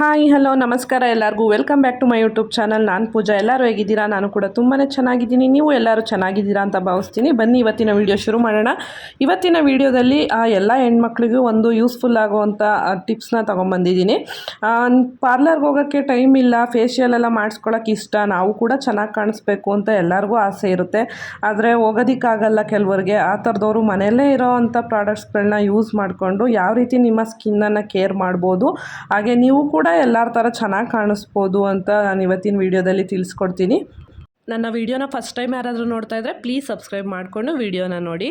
Hi hello ನಮಸ್ಕಾರ ಎಲ್ಲರಿಗೂ. Welcome back to my YouTube channel ನಾನು ಪೂಜಾ. ಎಲ್ಲರೂ ಹೇಗಿದ್ದೀರಾ? ನಾನು ಕೂಡ ತುಂಬಾ ಚೆನ್ನಾಗಿದ್ದೀನಿ. ನೀವು ಎಲ್ಲರೂ ಚೆನ್ನಾಗಿದ್ದೀರಾ ಅಂತ ಭಾವಿಸ್ತೀನಿ. ಬನ್ನಿ, ಇವತ್ತಿನ ವಿಡಿಯೋ ಶುರು ಮಾಡೋಣ. ಇವತ್ತಿನ ವಿಡಿಯೋದಲ್ಲಿ ಎಲ್ಲ ಹೆಣ್ಮಕ್ಳಿಗೂ ಒಂದು ಯೂಸ್ಫುಲ್ ಆಗುವಂಥ ಟಿಪ್ಸ್ನ ತೊಗೊಂಬಂದಿದ್ದೀನಿ. ಪಾರ್ಲರ್ಗೆ ಹೋಗೋಕ್ಕೆ ಟೈಮ್ ಇಲ್ಲ. ಫೇಶಿಯಲ್ ಎಲ್ಲ ಮಾಡಿಸ್ಕೊಳಕ್ಕೆ ಇಷ್ಟ. ನಾವು ಕೂಡ ಚೆನ್ನಾಗಿ ಕಾಣಿಸ್ಬೇಕು ಅಂತ ಎಲ್ಲರಿಗೂ ಆಸೆ ಇರುತ್ತೆ. ಆದರೆ ಹೋಗೋದಕ್ಕಾಗಲ್ಲ ಕೆಲವರಿಗೆ. ಆ ಥರದವರು ಮನೆಯಲ್ಲೇ ಇರೋ ಅಂಥ ಪ್ರಾಡಕ್ಟ್ಸ್ಗಳನ್ನ ಯೂಸ್ ಮಾಡಿಕೊಂಡು ಯಾವ ರೀತಿ ನಿಮ್ಮ ಸ್ಕಿನ್ನನ್ನು ಕೇರ್ ಮಾಡ್ಬೋದು. ಹಾಗೆ ನೀವು ಎಲ್ಲರ ಥರ ಚೆನ್ನಾಗಿ ಕಾಣಿಸ್ಬೋದು ಅಂತ ನಾನು ಇವತ್ತಿನ ವೀಡಿಯೋದಲ್ಲಿ ತಿಳಿಸ್ಕೊಡ್ತೀನಿ. ನನ್ನ ವೀಡಿಯೋನ ಫಸ್ಟ್ ಟೈಮ್ ಯಾರಾದರೂ ನೋಡ್ತಾ ಇದ್ದರೆ ಪ್ಲೀಸ್ ಸಬ್ಸ್ಕ್ರೈಬ್ ಮಾಡಿಕೊಂಡು ವೀಡಿಯೋನ ನೋಡಿ.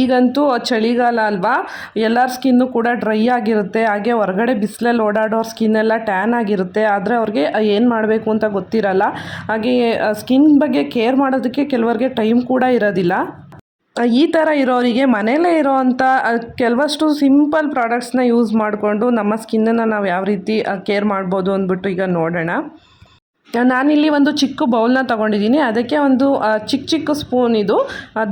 ಈಗಂತೂ ಚಳಿಗಾಲ ಅಲ್ವಾ? ಎಲ್ಲರ ಸ್ಕಿನ್ನು ಕೂಡ ಡ್ರೈ ಆಗಿರುತ್ತೆ. ಹಾಗೆ ಹೊರಗಡೆ ಬಿಸಿಲಲ್ಲಿ ಓಡಾಡೋರ್ ಸ್ಕಿನ್ ಎಲ್ಲ ಟ್ಯಾನ್ ಆಗಿರುತ್ತೆ. ಆದರೆ ಅವ್ರಿಗೆ ಏನು ಮಾಡಬೇಕು ಅಂತ ಗೊತ್ತಿರಲ್ಲ. ಹಾಗೆ ಸ್ಕಿನ್ ಬಗ್ಗೆ ಕೇರ್ ಮಾಡೋದಕ್ಕೆ ಕೆಲವರಿಗೆ ಟೈಮ್ ಕೂಡ ಇರೋದಿಲ್ಲ. ಈ ಥರ ಇರೋರಿಗೆ ಮನೆಯಲ್ಲೇ ಇರೋವಂಥ ಕೆಲವಷ್ಟು ಸಿಂಪಲ್ ಪ್ರಾಡಕ್ಟ್ಸ್ನ ಯೂಸ್ ಮಾಡಿಕೊಂಡು ನಮ್ಮ ಸ್ಕಿನ್ನನ್ನು ನಾವು ಯಾವ ರೀತಿ ಕೇರ್ ಮಾಡ್ಬೋದು ಅಂದ್ಬಿಟ್ಟು ಈಗ ನೋಡೋಣ. ನಾನಿಲ್ಲಿ ಒಂದು ಚಿಕ್ಕ ಬೌಲ್ನ ತೊಗೊಂಡಿದ್ದೀನಿ. ಅದಕ್ಕೆ ಒಂದು ಚಿಕ್ಕ ಚಿಕ್ಕ ಸ್ಪೂನ್ ಇದು.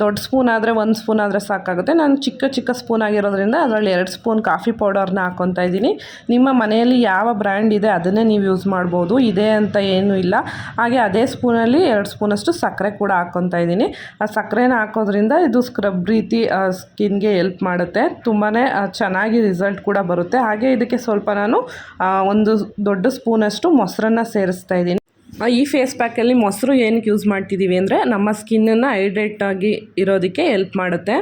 ದೊಡ್ಡ ಸ್ಪೂನ್ ಆದರೆ ಒಂದು ಸ್ಪೂನ್ ಆದರೆ ಸಾಕಾಗುತ್ತೆ. ನಾನು ಚಿಕ್ಕ ಚಿಕ್ಕ ಸ್ಪೂನ್ ಆಗಿರೋದ್ರಿಂದ ಅದರಲ್ಲಿ ಎರಡು ಸ್ಪೂನ್ ಕಾಫಿ ಪೌಡರ್ನ ಹಾಕ್ಕೊತಾ ಇದ್ದೀನಿ. ನಿಮ್ಮ ಮನೆಯಲ್ಲಿ ಯಾವ ಬ್ರ್ಯಾಂಡ್ ಇದೆ ಅದನ್ನೇ ನೀವು ಯೂಸ್ ಮಾಡ್ಬೋದು. ಇದೆ ಅಂತ ಏನೂ ಇಲ್ಲ. ಹಾಗೆ ಅದೇ ಸ್ಪೂನಲ್ಲಿ ಎರಡು ಸ್ಪೂನಷ್ಟು ಸಕ್ಕರೆ ಕೂಡ ಹಾಕ್ಕೊತಾ ಇದ್ದೀನಿ. ಆ ಸಕ್ಕರೆನ ಹಾಕೋದ್ರಿಂದ ಇದು ಸ್ಕ್ರಬ್ ರೀತಿ ಸ್ಕಿನ್ಗೆ ಎಲ್ಪ್ ಮಾಡುತ್ತೆ. ತುಂಬಾ ಚೆನ್ನಾಗಿ ರಿಸಲ್ಟ್ ಕೂಡ ಬರುತ್ತೆ. ಹಾಗೆ ಇದಕ್ಕೆ ಸ್ವಲ್ಪ ನಾನು ಒಂದು ದೊಡ್ಡ ಸ್ಪೂನಷ್ಟು ಮೊಸರನ್ನು ಸೇರಿಸ್ತಾ ಇದ್ದೀನಿ. ಈ ಫೇಸ್ ಪ್ಯಾಕಲ್ಲಿ ಮೊಸರು ಏನಕ್ಕೆ ಯೂಸ್ ಮಾಡ್ತಿದ್ದೀವಿ ಅಂದರೆ ನಮ್ಮ ಸ್ಕಿನ್ನನ್ನು ಹೈಡ್ರೇಟ್ ಆಗಿ ಇರೋದಕ್ಕೆ ಹೆಲ್ಪ್ ಮಾಡುತ್ತೆ.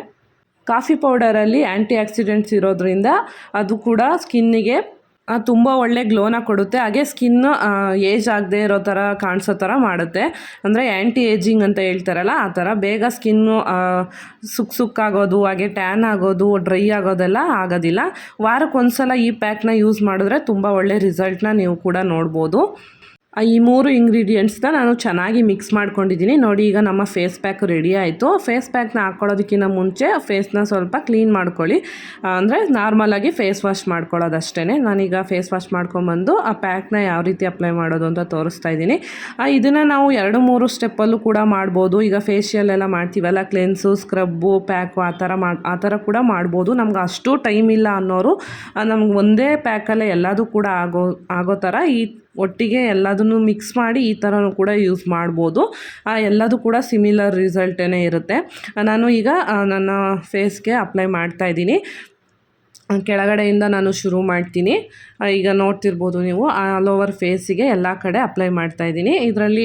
ಕಾಫಿ ಪೌಡರಲ್ಲಿ ಆ್ಯಂಟಿ ಆಕ್ಸಿಡೆಂಟ್ಸ್ ಇರೋದ್ರಿಂದ ಅದು ಕೂಡ ಸ್ಕಿನ್ನಿಗೆ ತುಂಬ ಒಳ್ಳೆ ಗ್ಲೋನ ಕೊಡುತ್ತೆ. ಹಾಗೆ ಸ್ಕಿನ್ ಏಜ್ ಆಗದೆ ಇರೋ ಥರ ಕಾಣಿಸೋ ಥರ ಮಾಡುತ್ತೆ. ಅಂದರೆ ಆ್ಯಂಟಿ ಏಜಿಂಗ್ ಅಂತ ಹೇಳ್ತಾರಲ್ಲ, ಆ ಥರ ಬೇಗ ಸ್ಕಿನ್ನು ಸುಕ್ ಸುಕ್ಕಾಗೋದು ಹಾಗೆ ಟ್ಯಾನ್ ಆಗೋದು ಡ್ರೈ ಆಗೋದೆಲ್ಲ ಆಗೋದಿಲ್ಲ. ವಾರಕ್ಕೊಂದ್ಸಲ ಈ ಪ್ಯಾಕ್ನ ಯೂಸ್ ಮಾಡಿದ್ರೆ ತುಂಬ ಒಳ್ಳೆ ರಿಸಲ್ಟ್ನ ನೀವು ಕೂಡ ನೋಡ್ಬೋದು. ಈ ಮೂರು ಇಂಗ್ರೀಡಿಯೆಂಟ್ಸ್ನ ನಾನು ಚೆನ್ನಾಗಿ ಮಿಕ್ಸ್ ಮಾಡ್ಕೊಂಡಿದ್ದೀನಿ. ನೋಡಿ, ಈಗ ನಮ್ಮ ಫೇಸ್ ಪ್ಯಾಕ್ ರೆಡಿ ಆಯಿತು. ಫೇಸ್ ಪ್ಯಾಕ್ನ ಹಾಕ್ಕೊಳ್ಳೋದಕ್ಕಿಂತ ಮುಂಚೆ ಫೇಸ್ನ ಸ್ವಲ್ಪ ಕ್ಲೀನ್ ಮಾಡ್ಕೊಳ್ಳಿ. ಅಂದರೆ ನಾರ್ಮಲಾಗಿ ಫೇಸ್ ವಾಶ್ ಮಾಡ್ಕೊಳ್ಳೋದಷ್ಟೇ ನಾನೀಗ ಫೇಸ್ ವಾಶ್ ಮಾಡ್ಕೊಂಬಂದು ಆ ಪ್ಯಾಕ್ನ ಯಾವ ರೀತಿ ಅಪ್ಲೈ ಮಾಡೋದು ಅಂತ ತೋರಿಸ್ತಾ ಇದ್ದೀನಿ. ಇದನ್ನು ನಾವು ಎರಡು ಮೂರು ಸ್ಟೆಪ್ಪಲ್ಲೂ ಕೂಡ ಮಾಡ್ಬೋದು. ಈಗ ಫೇಶಿಯಲ್ ಎಲ್ಲ ಮಾಡ್ತೀವಲ್ಲ ಕ್ಲೆನ್ಸು ಸ್ಕ್ರಬ್ಬು ಪ್ಯಾಕು ಆ ಥರ ಮಾಡಿ, ಆ ಥರ ಕೂಡ ಮಾಡ್ಬೋದು. ನಮ್ಗೆ ಅಷ್ಟು ಟೈಮ್ ಇಲ್ಲ ಅನ್ನೋರು ನಮ್ಗೆ ಒಂದೇ ಪ್ಯಾಕಲ್ಲೇ ಎಲ್ಲದೂ ಕೂಡ ಆಗೋ ಆಗೋ ಥರ ಈ ಒಟ್ಟಿಗೆ ಎಲ್ಲದನ್ನು ಮಿಕ್ಸ್ ಮಾಡಿ ಈ ಥರನೂ ಕೂಡ ಯೂಸ್ ಮಾಡ್ಬೋದು. ಎಲ್ಲದೂ ಕೂಡ ಸಿಮಿಲರ್ ರಿಸಲ್ಟೇ ಇರುತ್ತೆ. ನಾನು ಈಗ ನನ್ನ ಫೇಸ್ಗೆ ಅಪ್ಲೈ ಮಾಡ್ತಾ ಇದ್ದೀನಿ. ಕೆಳಗಡೆಯಿಂದ ನಾನು ಶುರು ಮಾಡ್ತೀನಿ. ಈಗ ನೋಡ್ತಿರ್ಬೋದು ನೀವು ಆಲ್ ಓವರ್ ಫೇಸಿಗೆ ಎಲ್ಲ ಕಡೆ ಅಪ್ಲೈ ಮಾಡ್ತಾ ಇದ್ದೀನಿ. ಇದರಲ್ಲಿ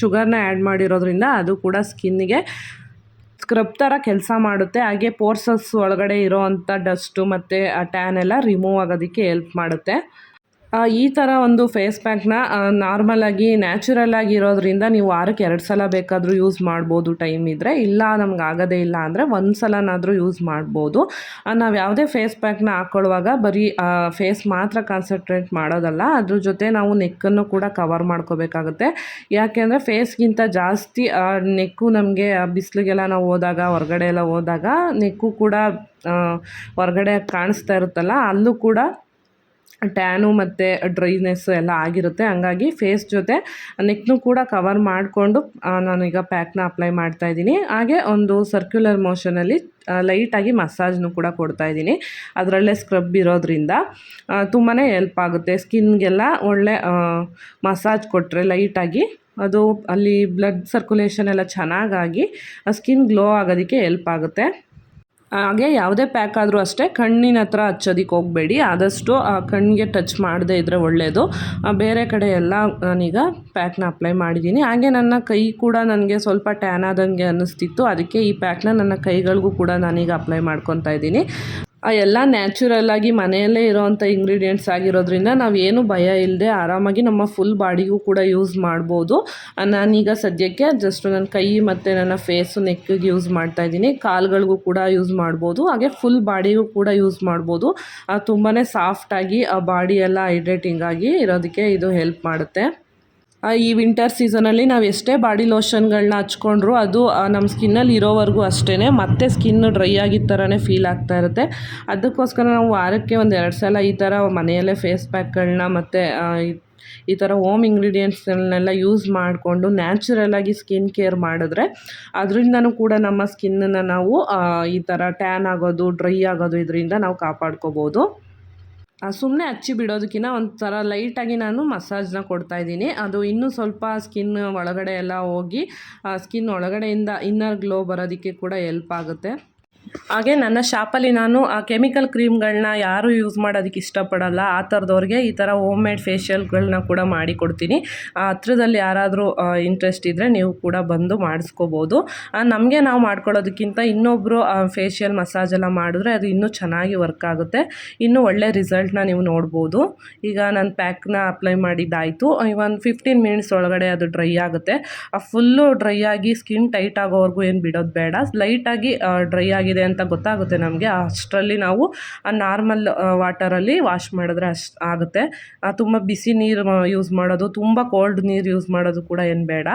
ಶುಗರ್ನ ಆ್ಯಡ್ ಮಾಡಿರೋದ್ರಿಂದ ಅದು ಕೂಡ ಸ್ಕಿನ್ನಿಗೆ ಸ್ಕ್ರಬ್ ಥರ ಕೆಲಸ ಮಾಡುತ್ತೆ. ಹಾಗೆ ಪೋರ್ಸಸ್ ಒಳಗಡೆ ಇರೋ ಅಂಥ ಡಸ್ಟು ಮತ್ತು ಟ್ಯಾನ್ ಎಲ್ಲ ರಿಮೂವ್ ಆಗೋದಕ್ಕೆ ಹೆಲ್ಪ್ ಮಾಡುತ್ತೆ. ಈ ಥರ ಒಂದು ಫೇಸ್ ಪ್ಯಾಕ್ನ ನಾರ್ಮಲಾಗಿ ನ್ಯಾಚುರಲ್ ಆಗಿ ಇರೋದ್ರಿಂದ ನೀವು ವಾರಕ್ಕೆ ಎರಡು ಸಲ ಬೇಕಾದರೂ ಯೂಸ್ ಮಾಡ್ಬೋದು ಟೈಮ್ ಇದ್ದರೆ ಇಲ್ಲ, ನಮ್ಗೆ ಆಗೋದೇ ಇಲ್ಲ ಅಂದರೆ ಒಂದು ಸಲನಾದರೂ ಯೂಸ್ ಮಾಡ್ಬೋದು. ನಾವು ಯಾವುದೇ ಫೇಸ್ ಪ್ಯಾಕ್ನ ಹಾಕ್ಕೊಳ್ಳುವಾಗ ಬರೀ ಫೇಸ್ ಮಾತ್ರ ಕಾನ್ಸಂಟ್ರೇಟ್ ಮಾಡೋದಲ್ಲ, ಅದ್ರ ಜೊತೆ ನಾವು ನೆಕ್ಕನ್ನು ಕೂಡ ಕವರ್ ಮಾಡ್ಕೋಬೇಕಾಗುತ್ತೆ. ಯಾಕೆಂದರೆ ಫೇಸ್ಗಿಂತ ಜಾಸ್ತಿ ನೆಕ್ಕು ನಮಗೆ ಬಿಸಿಲಿಗೆಲ್ಲ ನಾವು ಹೋದಾಗ, ಹೊರಗಡೆ ಎಲ್ಲ ಹೋದಾಗ ನೆಕ್ಕು ಕೂಡ ಹೊರಗಡೆ ಕಾಣಿಸ್ತಾ ಇರುತ್ತಲ್ಲ, ಅಲ್ಲೂ ಕೂಡ ಟ್ಯಾನು ಮತ್ತು ಡ್ರೈನೆಸ್ಸು ಎಲ್ಲ ಆಗಿರುತ್ತೆ. ಹಂಗಾಗಿ ಫೇಸ್ ಜೊತೆ ನೆಕ್ನು ಕೂಡ ಕವರ್ ಮಾಡಿಕೊಂಡು ನಾನೀಗ ಪ್ಯಾಕ್ನ ಅಪ್ಲೈ ಮಾಡ್ತಾ ಇದ್ದೀನಿ. ಹಾಗೆ ಒಂದು ಸರ್ಕ್ಯುಲರ್ ಮೋಷನಲ್ಲಿ ಲೈಟಾಗಿ ಮಸಾಜ್ನು ಕೂಡ ಕೊಡ್ತಾ ಇದ್ದೀನಿ. ಅದರಲ್ಲೇ ಸ್ಕ್ರಬ್ ಇರೋದ್ರಿಂದ ತುಂಬಾ ಹೆಲ್ಪ್ ಆಗುತ್ತೆ. ಸ್ಕಿನ್ಗೆಲ್ಲ ಒಳ್ಳೆ ಮಸಾಜ್ ಕೊಟ್ಟರೆ ಲೈಟಾಗಿ ಅದು ಅಲ್ಲಿ ಬ್ಲಡ್ ಸರ್ಕ್ಯುಲೇಷನ್ ಎಲ್ಲ ಚೆನ್ನಾಗಾಗಿ ಸ್ಕಿನ್ ಗ್ಲೋ ಆಗೋದಕ್ಕೆ ಹೆಲ್ಪ್ ಆಗುತ್ತೆ. ಹಾಗೆ ಯಾವುದೇ ಪ್ಯಾಕ್ ಆದರೂ ಅಷ್ಟೇ ಕಣ್ಣಿನ ಹತ್ರ ಹಚ್ಚೋದಿಕ್ಕೆ ಹೋಗಬೇಡಿ. ಆದಷ್ಟು ಆ ಕಣ್ಣಿಗೆ ಟಚ್ ಮಾಡದೇ ಇದ್ದರೆ ಒಳ್ಳೆಯದು ಬೇರೆ ಕಡೆ ಎಲ್ಲ ನಾನೀಗ ಪ್ಯಾಕ್ನ ಅಪ್ಲೈ ಮಾಡಿದ್ದೀನಿ ಹಾಗೆ ನನ್ನ ಕೈ ಕೂಡ ನನಗೆ ಸ್ವಲ್ಪ ಟ್ಯಾನ್ ಆದಂಗೆ ಅನ್ನಿಸ್ತಿತ್ತು. ಅದಕ್ಕೆ ಈ ಪ್ಯಾಕ್ನ ನನ್ನ ಕೈಗಳಿಗೂ ಕೂಡ ನಾನೀಗ ಅಪ್ಲೈ ಮಾಡ್ಕೊತಾ ಇದ್ದೀನಿ. ಆ ಎಲ್ಲ ನ್ಯಾಚುರಲ್ಲಾಗಿ ಮನೆಯಲ್ಲೇ ಇರೋವಂಥ ಇಂಗ್ರೀಡಿಯೆಂಟ್ಸ್ ಆಗಿರೋದ್ರಿಂದ ನಾವೇನು ಭಯ ಇಲ್ಲದೆ ಆರಾಮಾಗಿ ನಮ್ಮ ಫುಲ್ ಬಾಡಿಗೂ ಕೂಡ ಯೂಸ್ ಮಾಡ್ಬೋದು. ನಾನೀಗ ಸದ್ಯಕ್ಕೆ ಜಸ್ಟ್ ನನ್ನ ಕೈ ಮತ್ತು ನನ್ನ ಫೇಸು ನೆಕ್ಕಿಗೆ ಯೂಸ್ ಮಾಡ್ತಾ ಇದ್ದೀನಿ. ಕಾಲುಗಳಿಗೂ ಕೂಡ ಯೂಸ್ ಮಾಡ್ಬೋದು. ಹಾಗೆ ಫುಲ್ ಬಾಡಿಗೂ ಕೂಡ ಯೂಸ್ ಮಾಡ್ಬೋದು. ತುಂಬಾ ಸಾಫ್ಟಾಗಿ ಆ ಬಾಡಿ ಎಲ್ಲ ಹೈಡ್ರೇಟಿಂಗ್ ಆಗಿ ಇರೋದಕ್ಕೆ ಇದು ಹೆಲ್ಪ್ ಮಾಡುತ್ತೆ. ಈ ವಿಂಟರ್ ಸೀಸನಲ್ಲಿ ನಾವು ಎಷ್ಟೇ ಬಾಡಿ ಲೋಷನ್ಗಳನ್ನ ಹಚ್ಕೊಂಡ್ರು ಅದು ನಮ್ಮ ಸ್ಕಿನ್ನಲ್ಲಿ ಇರೋವರೆಗೂ ಅಷ್ಟೇ ಮತ್ತೆ ಸ್ಕಿನ್ ಡ್ರೈ ಆಗಿದ್ದ ಥರನೇ ಫೀಲ್ ಆಗ್ತಾ ಇರುತ್ತೆ. ಅದಕ್ಕೋಸ್ಕರ ನಾವು ವಾರಕ್ಕೆ ಒಂದು ಎರಡು ಸಲ ಈ ಥರ ಮನೆಯಲ್ಲೇ ಫೇಸ್ ಪ್ಯಾಕ್ಗಳನ್ನ ಮತ್ತು ಈ ಥರ ಹೋಮ್ ಇಂಗ್ರೀಡಿಯೆಂಟ್ಸ್ಗಳನ್ನೆಲ್ಲ ಯೂಸ್ ಮಾಡಿಕೊಂಡು ನ್ಯಾಚುರಲಾಗಿ ಸ್ಕಿನ್ ಕೇರ್ ಮಾಡಿದ್ರೆ ಅದರಿಂದನೂ ಕೂಡ ನಮ್ಮ ಸ್ಕಿನ್ನನ್ನು ನಾವು ಈ ಥರ ಟ್ಯಾನ್ ಆಗೋದು ಡ್ರೈ ಆಗೋದು ಇದರಿಂದ ನಾವು ಕಾಪಾಡ್ಕೋಬೋದು. ಸುಮ್ಮನೆ ಹಚ್ಚಿ ಬಿಡೋದಕ್ಕಿಂತ ಒಂಥರ ಲೈಟಾಗಿ ನಾನು ಮಸಾಜ್ನ ಕೊಡ್ತಾ ಇದ್ದೀನಿ. ಅದು ಇನ್ನೂ ಸ್ವಲ್ಪ ಸ್ಕಿನ್ ಒಳಗಡೆ ಎಲ್ಲ ಹೋಗಿ ಸ್ಕಿನ್ ಒಳಗಡೆಯಿಂದ ಇನ್ನರ್ ಗ್ಲೋ ಬರೋದಕ್ಕೆ ಕೂಡ ಎಲ್ಪ್ ಆಗುತ್ತೆ. ಹಾಗೆ ನನ್ನ ಶಾಪಲ್ಲಿ ನಾನು ಆ ಕೆಮಿಕಲ್ ಕ್ರೀಮ್ಗಳನ್ನ ಯಾರೂ ಯೂಸ್ ಮಾಡೋದಕ್ಕೆ ಇಷ್ಟಪಡಲ್ಲ. ಆ ಥರದವ್ರಿಗೆ ಈ ಥರ ಹೋಮ್ ಮೇಡ್ ಫೇಶಿಯಲ್ಗಳನ್ನ ಕೂಡ ಮಾಡಿಕೊಡ್ತೀನಿ ಹತ್ರದಲ್ಲಿ ಯಾರಾದರೂ ಇಂಟ್ರೆಸ್ಟ್ ಇದ್ದರೆ ನೀವು ಕೂಡ ಬಂದು ಮಾಡಿಸ್ಕೋಬೋದು. ನಮಗೆ ನಾವು ಮಾಡ್ಕೊಳ್ಳೋದಕ್ಕಿಂತ ಇನ್ನೊಬ್ಬರು ಫೇಶಿಯಲ್ ಮಸಾಜ್ ಎಲ್ಲ ಮಾಡಿದ್ರೆ ಅದು ಇನ್ನೂ ಚೆನ್ನಾಗಿ ವರ್ಕ್ ಆಗುತ್ತೆ. ಇನ್ನೂ ಒಳ್ಳೆ ರಿಸಲ್ಟ್ನ ನೀವು ನೋಡ್ಬೋದು. ಈಗ ನಾನು ಪ್ಯಾಕ್ನ ಅಪ್ಲೈ ಮಾಡಿದ್ದಾಯಿತು. ಒಂದು ಫಿಫ್ಟೀನ್ ಮಿನಿಟ್ಸ್ ಒಳಗಡೆ ಅದು ಡ್ರೈ ಆಗುತ್ತೆ. ಫುಲ್ಲು ಡ್ರೈ ಆಗಿ ಸ್ಕಿನ್ ಟೈಟ್ ಆಗೋವರೆಗೂ ಏನು ಬಿಡೋದು ಬೇಡ. ಲೈಟಾಗಿ ಡ್ರೈ ಆಗಿದೆ ಅಂತ ಗೊತ್ತಾಗುತ್ತೆ ನಮಗೆ. ಅಷ್ಟರಲ್ಲಿ ನಾವು ಆ ನಾರ್ಮಲ್ ವಾಟರಲ್ಲಿ ವಾಶ್ ಮಾಡಿದ್ರೆ ಅಷ್ಟು ಆಗುತ್ತೆ. ತುಂಬ ಬಿಸಿ ನೀರು ಯೂಸ್ ಮಾಡೋದು, ತುಂಬ ಕೋಲ್ಡ್ ನೀರು ಯೂಸ್ ಮಾಡೋದು ಕೂಡ ಏನು ಬೇಡ.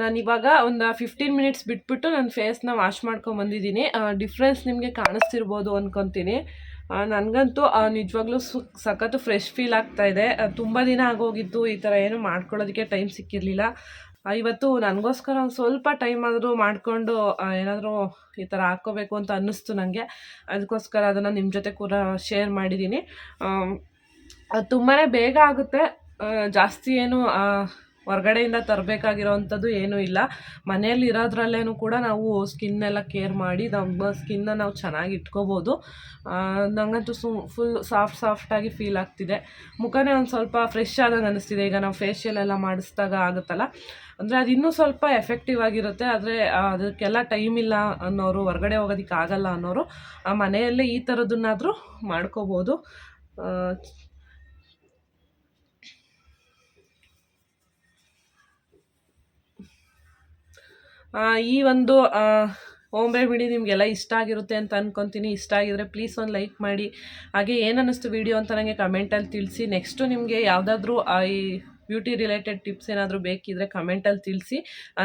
ನಾನು ಇವಾಗ ಒಂದು ಫಿಫ್ಟೀನ್ ಮಿನಿಟ್ಸ್ ಬಿಟ್ಬಿಟ್ಟು ನನ್ನ ಫೇಸ್ನ ವಾಶ್ ಮಾಡ್ಕೊಂಬಂದಿದ್ದೀನಿ ಡಿಫ್ರೆನ್ಸ್ ನಿಮಗೆ ಕಾಣಿಸ್ತಿರ್ಬೋದು ಅಂದ್ಕೊತೀನಿ ನನಗಂತೂ ನಿಜವಾಗ್ಲೂ ಸು, ಸಖತ್ತು ಫ್ರೆಶ್ ಫೀಲ್ ಆಗ್ತಾ ಇದೆ. ತುಂಬ ದಿನ ಆಗೋಗಿತ್ತು, ಈ ಥರ ಏನು ಮಾಡ್ಕೊಳ್ಳೋದಕ್ಕೆ ಟೈಮ್ ಸಿಕ್ಕಿರಲಿಲ್ಲ. ಇವತ್ತು ನನಗೋಸ್ಕರ ಒಂದು ಸ್ವಲ್ಪ ಟೈಮ್ ಆದರೂ ಮಾಡಿಕೊಂಡು ಏನಾದರೂ ಈ ಥರ ಹಾಕ್ಕೋಬೇಕು ಅಂತ ಅನ್ನಿಸ್ತು ನನಗೆ ಅದಕ್ಕೋಸ್ಕರ ಅದನ್ನು ನಿಮ್ಮ ಜೊತೆ ಕೂಡ ಶೇರ್ ಮಾಡಿದ್ದೀನಿ ತುಂಬಾ ಬೇಗ ಆಗುತ್ತೆ. ಜಾಸ್ತಿ ಏನು ಹೊರ್ಗಡೆಯಿಂದ ತರಬೇಕಾಗಿರೋವಂಥದ್ದು ಏನೂ ಇಲ್ಲ. ಮನೆಯಲ್ಲಿ ಇರೋದ್ರಲ್ಲೇ ಕೂಡ ನಾವು ಸ್ಕಿನ್ನೆಲ್ಲ ಕೇರ್ ಮಾಡಿ ನಮ್ಮ ಸ್ಕಿನ್ನ ನಾವು ಚೆನ್ನಾಗಿ ಇಟ್ಕೋಬೋದು. ನನಗಂತೂ ಸು, ಫುಲ್ ಸಾಫ್ಟ್ ಸಾಫ್ಟಾಗಿ ಫೀಲ್ ಆಗ್ತಿದೆ. ಮುಖನೇ ಒಂದು ಸ್ವಲ್ಪ ಫ್ರೆಶ್ ಆದಂಗೆ ಅನ್ನಿಸ್ತಿದೆ ಈಗ ನಾವು ಫೇಶಿಯಲ್ ಎಲ್ಲ ಮಾಡಿಸಿದಾಗ ಆಗುತ್ತಲ್ಲ? ಅಂದರೆ ಅದು ಇನ್ನೂ ಸ್ವಲ್ಪ ಎಫೆಕ್ಟಿವ್ ಆಗಿರುತ್ತೆ. ಆದರೆ ಅದಕ್ಕೆಲ್ಲ ಟೈಮ್ ಇಲ್ಲ ಅನ್ನೋರು, ಹೊರಗಡೆ ಹೋಗೋದಕ್ಕೆ ಆಗಲ್ಲ ಅನ್ನೋರು ಆ ಮನೆಯಲ್ಲೇ ಈ ಥರದನ್ನಾದರೂ ಮಾಡ್ಕೋಬೋದು. ಈ ಒಂದು ಹೋಮ್ ಬಿಡಿ ನಿಮಗೆಲ್ಲ ಇಷ್ಟ ಆಗಿರುತ್ತೆ ಅಂತ ಅಂದ್ಕೊತೀನಿ ಇಷ್ಟ ಆಗಿದ್ರೆ ಪ್ಲೀಸ್ ಒಂದು ಲೈಕ್ ಮಾಡಿ. ಹಾಗೆ ಏನನ್ನಿಸ್ತು ವಿಡಿಯೋ ವೀಡಿಯೋ ಅಂತ ನನಗೆ ಕಮೆಂಟಲ್ಲಿ ತಿಳಿಸಿ. ನೆಕ್ಸ್ಟು ನಿಮಗೆ ಯಾವುದಾದ್ರೂ ಈ ಬ್ಯೂಟಿ ರಿಲೇಟೆಡ್ ಟಿಪ್ಸ್ ಏನಾದರೂ ಬೇಕಿದ್ರೆ ಕಮೆಂಟಲ್ಲಿ ತಿಳಿಸಿ.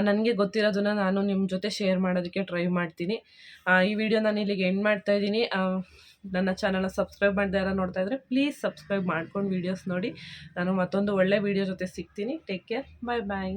ನನಗೆ ಗೊತ್ತಿರೋದನ್ನು ನಾನು ನಿಮ್ಮ ಜೊತೆ ಶೇರ್ ಮಾಡೋದಕ್ಕೆ ಟ್ರೈ ಮಾಡ್ತೀನಿ. ಈ ವಿಡಿಯೋ ನಾನು ಇಲ್ಲಿಗೆ ಎಂಡ್ ಮಾಡ್ತಾ ಇದ್ದೀನಿ. ನನ್ನ ಚಾನಲ್ನ ಸಬ್ಸ್ಕ್ರೈಬ್ ಮಾಡದೆ ಯಾರು ನೋಡ್ತಾ ಇದ್ದರೆ ಪ್ಲೀಸ್ ಸಬ್ಸ್ಕ್ರೈಬ್ ಮಾಡ್ಕೊಂಡು ವೀಡಿಯೋಸ್ ನೋಡಿ. ನಾನು ಮತ್ತೊಂದು ಒಳ್ಳೆ ವೀಡಿಯೋ ಜೊತೆ ಸಿಗ್ತೀನಿ. ಟೇಕ್ ಕೇರ್ ಬಾಯ್ ಬಾಯ್